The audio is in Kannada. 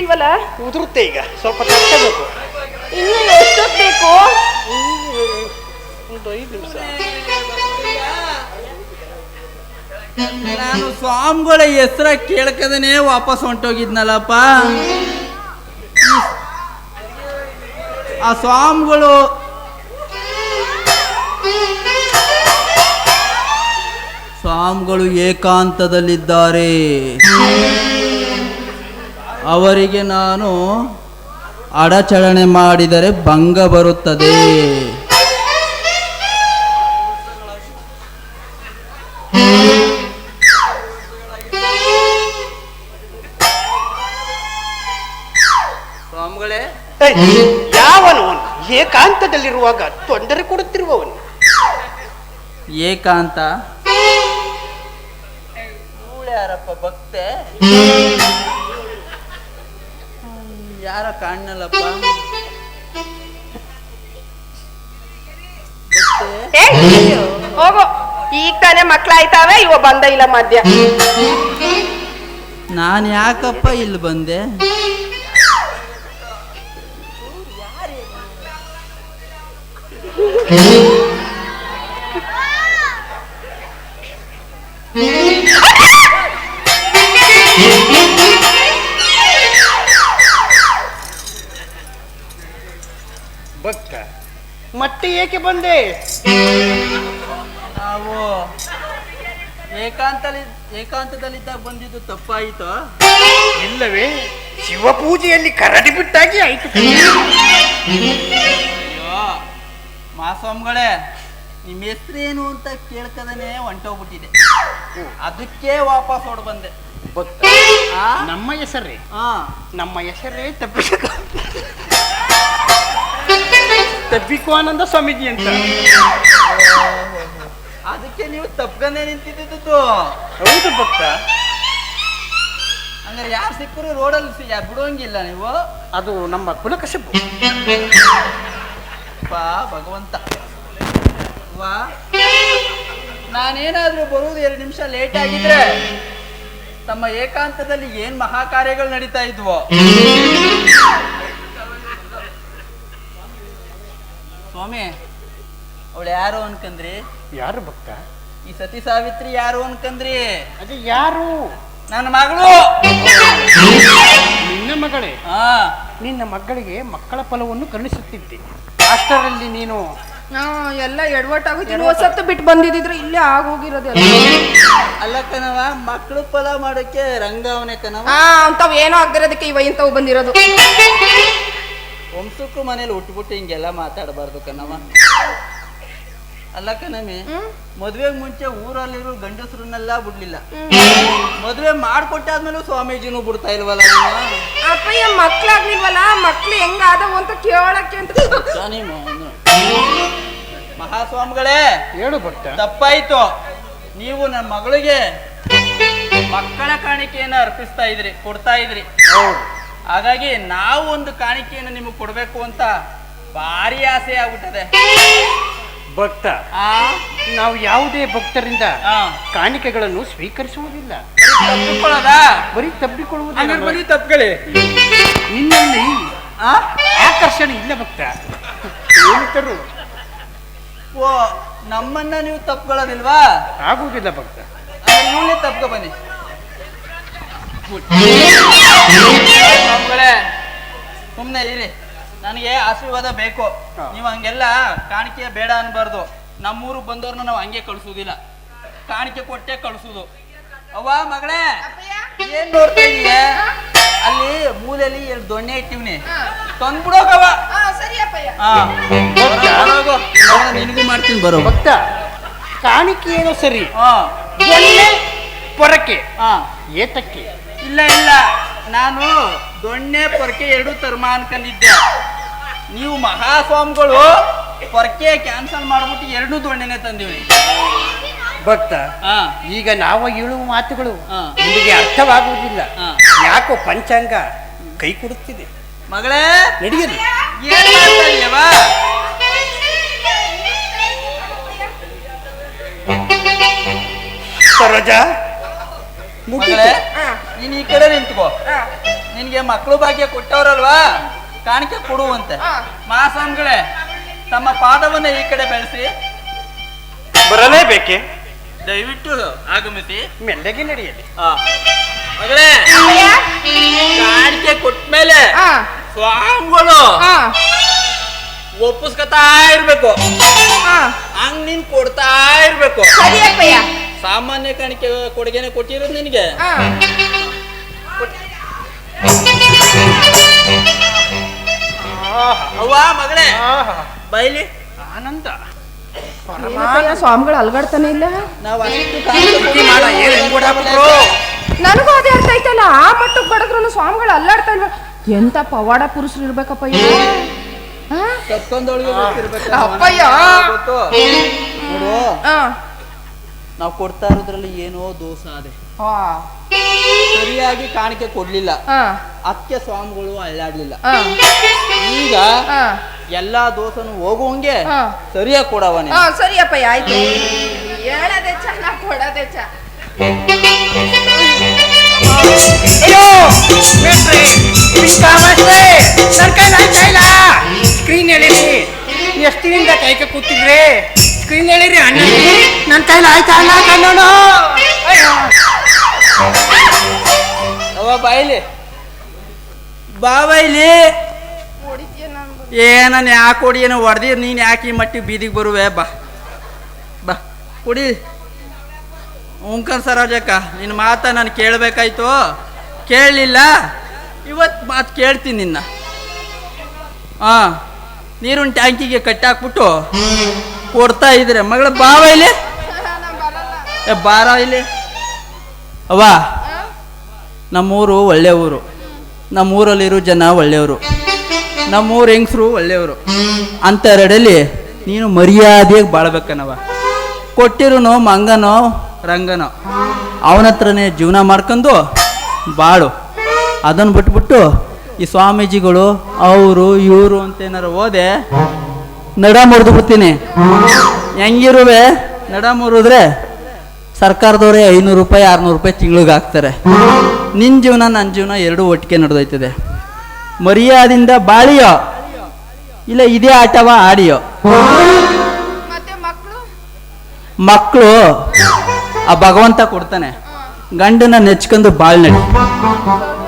ಇಲ್ವಲ್ಲ? ಉದುರುತ್ತೆ ಈಗ. ಸ್ವಲ್ಪ ತಟ್ಟಬೇಕು ಇನ್ನು ಎಷ್ಟೊತ್ತು ಬೇಕು? ಒಂದು ಐದು ನಿಮಿಷ. ನಾನು ಸ್ವಾಮಿಗಳ ಹೆಸರ ಕೇಳ್ಕದನೆ ವಾಪಸ್ ಹೊಂಟೋಗಿದ್ನಲ್ಲಪ್ಪ. ಆ ಸ್ವಾಮಿಗಳು ಸ್ವಾಮಿಗಳು ಏಕಾಂತದಲ್ಲಿದ್ದಾರೆ. ಅವರಿಗೆ ನಾನು ಅಡಚಣೆ ಮಾಡಿದರೆ ಭಂಗ ಬರುತ್ತದೆ. ಸ್ವಾಮಿಗಳೇ ಯಾವನು ಏಕಾಂತದಲ್ಲಿರುವಾಗ ತೊಂದರೆ ಕೊಡುತ್ತಿರುವವನು? ಏಕಾಂತ? ಭಕ್ತೆ. ಕಾಣಲ್ಲಪ್ಪ? ಹೋಗು. ಈಗ ತಾನೇ ಮಕ್ಳಾಯ್ತಾವೆ ಇವ ಬಂದ ಇಲ್ಲ ಮಧ್ಯ. ನಾನ್ ಯಾಕಪ್ಪ ಇಲ್ಲಿ ಬಂದೆ? ಭಕ್ತ ಮತ್ತೆ ಏಕೆ ಬಂದೆ? ನಾವು ಏಕಾಂತಲಿ ಏಕಾಂತದಲ್ಲಿದ್ದಾಗ ಬಂದಿದ್ದು ತಪ್ಪಾಯಿತು? ಇಲ್ಲವೇ ಶಿವಪೂಜೆಯಲ್ಲಿ ಕರಡಿ ಬಿಟ್ಟಾಗಿ ಆಯ್ತು ಅಯ್ಯೋ ಮಾಸ್ವಾಮ್ಗಳೇ ನಿಮ್ಮ ಹೆಸ್ರೇನು ಅಂತ ಕೇಳ್ಕದನೆ ಹೊಂಟೋಗ್ಬಿಟ್ಟಿದೆ. ಅದಕ್ಕೆ ವಾಪಸ್ ಹೊಡ್ ಬಂದೆ? ನಮ್ಮ ಹೆಸರೇ? ಆ. ನಮ್ಮ ಹೆಸರೇ ತಪ್ಪಿಸಕ ತಬ್ಬಿಕೋ ಆನಂದ ಸ್ವಾಮೀಜಿ ಅಂತ. ಅದಕ್ಕೆ ನೀವು ತಪ್ಕೊಂಡೇ ನಿಂತಿದ್ದು ಹೌದು ಭಕ್ತ. ಹಂಗಾರೆ ಯಾರು ಸಿಕ್ಕರು ರೋಡಲ್ಲಿ ಬಿಡೋಂಗಿಲ್ಲ ನೀವು? ಅದು ನಮ್ಮ ಕುಲಕಸಬು ಬಾ ಭಗವಂತ. ವಾ. ನಾನೇನಾದ್ರೂ ಬರುವುದು ಎರಡು ನಿಮಿಷ ಲೇಟ್ ಆಗಿದ್ರೆ ತಮ್ಮ ಏಕಾಂತದಲ್ಲಿ ಏನ್ ಮಹಾ ಕಾರ್ಯಗಳು ನಡೀತಾ ಇದ್ವೋ? ಸ್ವಾಮಿ ಅವಳು ಯಾರು ಅನ್ಕಂದ್ರಿ? ಯಾರು ಭಕ್ತ? ಈ ಸತಿ ಸಾವಿತ್ರಿ ಯಾರು ಅನ್ಕಂದ್ರಿ? ಅದು ಯಾರು? ನನ್ನ ಮಗಳು! ನಿನ್ನ ಮಗಳೇ? ಹಾ. ನಿನ್ನ ಮಗಳಿಗೆ ಮಕ್ಕಳ ಫಲವನ್ನು ಕರುಣಿಸುತ್ತಿದ್ದೆ. ಅಷ್ಟರಲ್ಲಿ ನೀನು ಎಲ್ಲ ಎಲ್ಲ ಎಡವಟ್ಟಾಗೋದು ಹೊಸತ್ತು ಬಿಟ್ಟು ಬಂದಿದ್ರೆ ಇಲ್ಲೇ ಆಗೋಗಿರೋದು ಅಲ್ಲ ಕಣವ ಮಕ್ಕಳು ಫಲ ಮಾಡೋಕೆ ರಂಗಾವನೆ ಕಣವ ಹಾ ಅಂತಾವ್ ಏನೋ ಆಗದಿರೋದಕ್ಕೆ ಇವ ಇಂಥವು ಬಂದಿರೋದು. ವಂಶಕ್ಕೂ ಮನೇಲಿ ಉಟ್ಬಿಟ್ಟು ಹಿಂಗೆಲ್ಲ ಮಾತಾಡಬಾರ್ದು ಕಣವ ಅಲ್ಲ ಕಣಮಿ? ಮದ್ವೆಗ್ ಮುಂಚೆ ಊರಲ್ಲಿರೋ ಗಂಡಸರನ್ನೆಲ್ಲ ಬಿಡ್ಲಿಲ್ಲ. ಮದ್ವೆ ಮಾಡ್ಕೊಟ್ಟಾದ್ಮೇಲೂ ಸ್ವಾಮೀಜಿನೂ ಬಿಡ್ತಾ ಇಲ್ವಲ್ಲ? ಅಪ್ಪಯ್ಯ ಮಕ್ಳಾಗ್ಲಿಲ್ವಲ್ಲ? ಮಕ್ಳು ಹೆಂಗಾದವು ಅಂತ ಕೇಳಕ್ಕೆ ಅಂತ. ಮಹಾಸ್ವಾಮಿಗಳೇ ಹೇಳು ಬಟ್ಟೆ ತಪ್ಪಾಯ್ತು ನೀವು ನನ್ನ ಮಗಳಿಗೆ ಮಕ್ಕಳ ಕಾಣಿಕೆಯನ್ನ ಅರ್ಪಿಸ್ತಾ ಇದ್ರಿ ಕೊಡ್ತಾ ಇದ್ರಿ. ಹೌದು. ಹಾಗಾಗಿ ನಾವು ಒಂದು ಕಾಣಿಕೆಯನ್ನು ನಿಮಗೆ ಕೊಡಬೇಕು ಅಂತ ಭಾರಿ ಆಸೆ ಆಗ್ಬಿಟ್ಟದೆ. ಭಕ್ತ ಆ? ನಾವು ಯಾವುದೇ ಭಕ್ತರಿಂದ ಆ. ಕಾಣಿಕೆಗಳನ್ನು ಸ್ವೀಕರಿಸುವುದಿಲ್ಲ. ತಪ್ಪಿಕೊಳ್ಳೋದಾ? ಬರೀ ತಬ್ಬಿಕೊಳ್ಳುವುದಿಲ್ಲ ಹಂಗಾರೆ ಬರೀ ತಪ್ಪುಗಳೇ ನಿನ್ನಲ್ಲಿ ಆ? ಆಕರ್ಷಣೆ ಇಲ್ಲ ಭಕ್ತ. ಏನಿದ್ದರೂ ಓ ನಮ್ಮನ್ನ ನೀವು ತಪ್ಕೊಳ್ಳೋದಿಲ್ವಾ? ಆಗುವುದಿಲ್ಲ ಭಕ್ತ. ನೀವೇ ತಪ್ಕೊ ಬನ್ನಿ. ಸುಮ್ನೆ ಇರಿ. ನನಗೆ ಆಶೀರ್ವಾದ ಬೇಕು. ನೀವು ಹಂಗೆಲ್ಲ ಕಾಣಿಕೆ ಬೇಡ ಅನ್ಬಾರ್ದು. ನಮ್ಮೂರು ಬಂದವ್ರನ್ನ ನಾವು ಹಂಗೆ ಕಳಿಸೋದಿಲ್ಲ. ಕಾಣಿಕೆ ಕೊಟ್ಟೆ ಕಳಿಸೋದು. ಅವ್ವ ಮಗಳೇ ಏನ್ ನೋಡ್ತಾ ಇದೀಯ? ಅಲ್ಲಿ ಮೂಲೆಯಲ್ಲಿ ಎರಡು ದೊಣ್ಣೆ ಇಟ್ಟಿವ್ನಿ. ತಂದ್ಬಿಡೋಕವ ನಿನಗೂ ಮಾಡ್ತೀನಿ ಬರೋ. ಭಕ್ತ ಕಾಣಿಕೆ ಏನೋ ಸರಿ. ಪೊರಕೆ ಹಾ. ಏತಕ್ಕೆ? ಇಲ್ಲ ಇಲ್ಲ. ನಾನು ದೊಣ್ಣೆ ಪೊರ್ಕೆ ಎರಡು ತರ್ಮ ಅನ್ಕೊಂಡಿದ್ದೆ ನೀವು ಮಹಾಸ್ವಾಮಿಗಳು ಪೊರ್ಕೆ ಕ್ಯಾನ್ಸಲ್ ಮಾಡ್ಬಿಟ್ಟು ಎರಡು ದೊಣ್ಣೆನೆ ತಂದಿವಿ ಭಕ್ತ ಹಾ. ಈಗ ನಾವು ಹೇಳುವ ಮಾತುಗಳು. ನಿಮಗೆ ಅರ್ಥವಾಗುವುದಿಲ್ಲ. ಯಾಕೋ ಪಂಚಾಂಗ ಕೈ ಕೊಡುತ್ತಿದೆ. ಮಗಳೇ ನಡೆಯಲಿ? ಸರೋಜ ಮಗಳೇ ಹಾ ನೀನ್ ಈ ಕಡೆ ನಿಂತ್ಕೋ. ಹಾ, ನಿನ್ಗೆ ಮಕ್ಕಳು ಭಾಗ್ಯ ಕೊಟ್ಟವ್ರಲ್ವಾ? ಕಾಣಿಕೆ ಕೊಡುವಂತೆ. ಹಾ. ಮಾಸಾನ್ಗಳೇ ತಮ್ಮ ಪಾದವನ್ನ ಈ ಕಡೆ ಬೆಳೆಸಿ. ಬರಲೇಬೇಕೆ ದಯವಿಟ್ಟು ಆಗಮಿಸಿ. ಮೆಲ್ಲಗೆ ನಡೆಯಲಿ. ಆ. ಮಗಳೇ ಕಾಣಿಕೆ ಕೊಟ್ಮೇಲೆ ಹಾ, ಸ್ವಾಮಿಗಳು ಹಾ, ಒಪ್ಪಿಸ್ಕೊತಾ ಇರ್ಬೇಕು. ಹಾ. ಹಂಗ್ ನಿನ್ ಕೊಡ್ತಾ ಇರ್ಬೇಕು. ಸಾಮಾನ್ಯ ಕಾಣಿಕೆ ಕೊಡುಗೆನೆ ಕೊಟ್ಟಿರೋದು ನಿನಗೆ. ಹಾ. ಅವ್ವ ಮಗಳೇ ಬೈಲಿ ಆನಂದ ಸ್ವಾಮಿಗಳು ಅಲ್ಗಡ್ತಾನೆ ಇಲ್ಲ ನಾವು ಅಷ್ಟು ಸ್ತುತಿ ಮಾಡ, ಏನ್ ಹೆಂಗ್ ಓಡಾಕ್ಬಿಟ್ರು? ನನಗೂ ಅದೇ ಅರ್ಥ ಆಯ್ತಲ್ಲ ಆ ಮಟ್ಟಕ್ಕೆ ಬಡದ್ರು ಸ್ವಾಮಿಗಳು ಅಲ್ಲಾಡ್ತಾ ಇಲ್ವ ಎಂತ ಪವಾಡ ಪುರುಷರು ಇರ್ಬೇಕಪ್ಪ ಇವ್ರು ಹಾ? ಕತ್ಕೊಂಡೊಳಗೆ ಗೊತ್ತಿರ್ಬೇಕು ಅಪ್ಪಯ್ಯ. ಗೊತ್ತು ನೋಡು ಹಾ. ನಾವು ಕೊಡ್ತಾ ಇರೋದ್ರಲ್ಲಿ ಏನೋ ದೋಷ ಅದೇ ಹಾ. ಸರಿಯಾಗಿ ಕಾಣಿಕೆ ಕೊಡ್ಲಿಲ್ಲ ಹಾ. ಅದಕ್ಕೆ ಸ್ವಾಮಿಗಳು ಅಳ್ಳಾಡ್ಲಿಲ್ಲ ಹಾ. ಈಗ ಹಾ. ಎಲ್ಲಾ ದೋಸನು ಹೋಗುವಂಗೆ ಹಾ. ಸರಿಯಾಗಿ ಕೊಡವನೇ ಸರಿಯಪ್ಪ ಆಯ್ತು ಹೇಳದೆ ಚೆನ್ನಾಗಿ ನಾ ಕೊಡದೆ ಚ ಅಯ್ಯೋ ಇಲ್ಲ ಸ್ಕ್ರೀನ್ ಹೇಳಿರಿ ಎಷ್ಟು ದಿನದಿಂದ ಕೈಕ ಕೂತಿದ್ರೆ? ಸ್ಕ್ರೀನ್ ಹೇಳಿರಿ ಅಣ್ಣ. ನನ್ನ ಕೈಲಿ ಆಯ್ತಾ ಅಣ್ಣ? ಕಣ್ಣೋಣ ಅವ ಬಾಯ್ಲಿ ಬಾ ಬಾಯ್ಲಿ ಏನನ್ ಯಾಕೆ ಕೊಡಿ ಏನೋ ಹೊಡೆದಿರ್ ನೀನು ಯಾಕೆ ಈ ಮಟ್ಟಿಗೆ ಬೀದಿಗೆ ಬರುವೆ? ಬಾ. ಬಾ. ಕುಡಿ. ಉಂಕನ್ ಸರೋಜಕ್ಕ ನಿನ್ನ ಮಾತ ನಾನು ಕೇಳಬೇಕಾಯ್ತು? ಕೇಳಲಿಲ್ಲ? ಇವತ್ತು ಮಾತು ಕೇಳ್ತೀನಿ ನಿನ್ನ. ಹಾಂ ನೀರಿನ ಟ್ಯಾಂಕಿಗೆ ಕಟ್ಟಾಕ್ಬಿಟ್ಟು ಕೊಡ್ತಾ ಇದ್ರೆ. ಮಗಳ ಬಾವ ಇಲ್ಲಿ? ಏ ಬಾರ ಇಲ್ಲಿ. ಅವ ನಮ್ಮೂರು ಒಳ್ಳೆ ಊರು ನಮ್ಮೂರಲ್ಲಿರೋ ಜನ ಒಳ್ಳೆಯವರು. ನಮ್ಮೂರು ಹೆಂಗಸರು ಒಳ್ಳೆಯವರು. ಅಂತರಡಲ್ಲಿ ನೀನು ಮರ್ಯಾದೆಯಾಗಿ ಬಾಳ್ಬೇಕನವ ಕೊಟ್ಟಿರುನೋ ಮಂಗನೋ ರಂಗನೋ ಅವನ ಹತ್ರನೇ ಜೀವನ ಮಾಡ್ಕೊಂಡು ಬಾಳು. ಅದನ್ನು ಬಿಟ್ಬಿಟ್ಟು ಈ ಸ್ವಾಮೀಜಿಗಳು ಅವರು ಇವರು ಅಂತ ಏನಾರು ಹೋದೆ ನಡ ಮುರಿದು ಬಿಡ್ತೀನಿ. ಹೆಂಗಿರುವೆ? ನಡ ಮುರಿದ್ರೆ ಸರ್ಕಾರದವರೇ ಐನೂರು ರೂಪಾಯಿ ಆರ್ನೂರು ರೂಪಾಯಿ ತಿಂಗ್ಳಿಗೆ ಹಾಕ್ತಾರೆ. ನಿನ್ನ ಜೀವನ ನನ್ನ ಜೀವನ ಎರಡೂ ಒಟ್ಟಿಗೆ ನಡೆದೋಯ್ತದೆ. ಮರ್ಯಾದಿಂದ ಬಾಳಿಯೋ? ಇಲ್ಲ ಇದೇ ಆಟವ ಆಡಿಯೋ? ಮಕ್ಕಳು ಆ ಭಗವಂತ ಕೊಡ್ತಾನೆ. ಗಂಡನ ನೆಚ್ಕೊಂಡು ಬಾಳ್ ನಡಿ. ಸರ್ವ